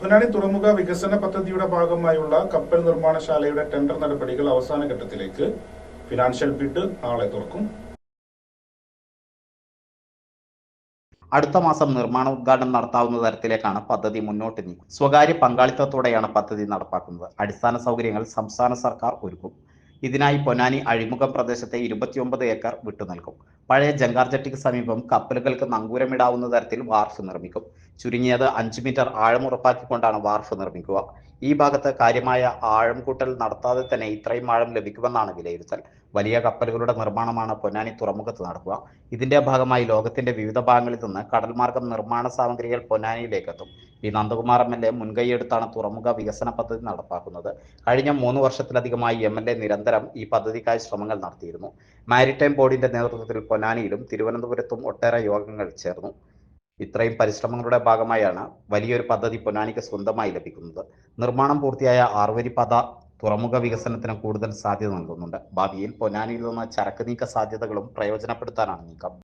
പൊന്നാനി തുറമുഖ വികസന പദ്ധതിയുടെ ഭാഗമായുള്ള കപ്പൽ നിർമ്മാണശാലയുടെ ടെൻഡർ നടപടികൾ അവസാന ഘട്ടത്തിലേക്ക് ഫിനാൻഷ്യൽ ബിഡ് നാളെ തുറക്കും. അടുത്ത മാസം നിർമ്മാണ ഉദ്ഘാടനം നടത്താവുന്ന തരത്തിലേക്കാണ് പദ്ധതി മുന്നോട്ട് നീങ്ങും സ്വകാര്യ പങ്കാളിത്തത്തോടെയാണ് പദ്ധതി നടപ്പാക്കുന്നത്. അടിസ്ഥാന സൗകര്യങ്ങൾ സംസ്ഥാന സർക്കാർ ഒരുക്കും. ഇതിനായി പൊന്നാനി അഴിമുഖം പ്രദേശത്തെ ഇരുപത്തിയൊമ്പത് ഏക്കർ വിട്ടു നൽകും. പഴയ ജങ്കാർ ജെട്ടിക്ക് സമീപം കപ്പലുകൾക്ക് നങ്കൂരമിടാവുന്ന തരത്തിൽ വാർഫ് നിർമ്മിക്കും. ചുരുങ്ങിയത് അഞ്ച് മീറ്റർ ആഴം ഉറപ്പാക്കിക്കൊണ്ടാണ് വാർഫ് നിർമ്മിക്കുക. ഈ ഭാഗത്ത് കാര്യമായ ആഴം കൂട്ടൽ നടത്താതെ തന്നെ ഇത്രയും ആഴം ലഭിക്കുമെന്നാണ് വിലയിരുത്തൽ. വലിയ കപ്പലുകളുടെ നിർമ്മാണമാണ് പൊന്നാനി തുറമുഖത്ത് നടക്കുക. ഇതിന്റെ ഭാഗമായി ലോകത്തിന്റെ വിവിധ ഭാഗങ്ങളിൽ നിന്ന് കടൽമാർഗം നിർമ്മാണ സാമഗ്രികൾ പൊന്നാനിയിലേക്ക് എത്തും P. Nandakumar M. L. A മുൻകൈയെടുത്താണ് തുറമുഖ വികസന പദ്ധതി നടപ്പാക്കുന്നത്. കഴിഞ്ഞ മൂന്ന് വർഷത്തിലധികമായി എം. എൽ. എ നിരന്തരം ഈ പദ്ധതിക്കായി ശ്രമങ്ങൾ നടത്തിയിരുന്നു. മാരിടൈം ബോർഡിന്റെ നേതൃത്വത്തിൽ പൊന്നാനിയിലും തിരുവനന്തപുരത്തും ഒട്ടേറെ യോഗങ്ങൾ ചേർന്നു. ഇത്രയും പരിശ്രമങ്ങളുടെ ഭാഗമായാണ് വലിയൊരു പദ്ധതി പൊന്നാനിക്ക് സ്വന്തമായി ലഭിക്കുന്നത്. നിർമ്മാണം പൂർത്തിയായ ആറുവരി പാത തുറമുഖ വികസനത്തിന് കൂടുതൽ സാധ്യത നൽകുന്നുണ്ട്. ഭാവിയിൽ പൊന്നാനിയിൽ നിന്ന് ചരക്ക് നീക്ക സാധ്യതകളും പ്രയോജനപ്പെടുത്താനാണ് നീക്കം.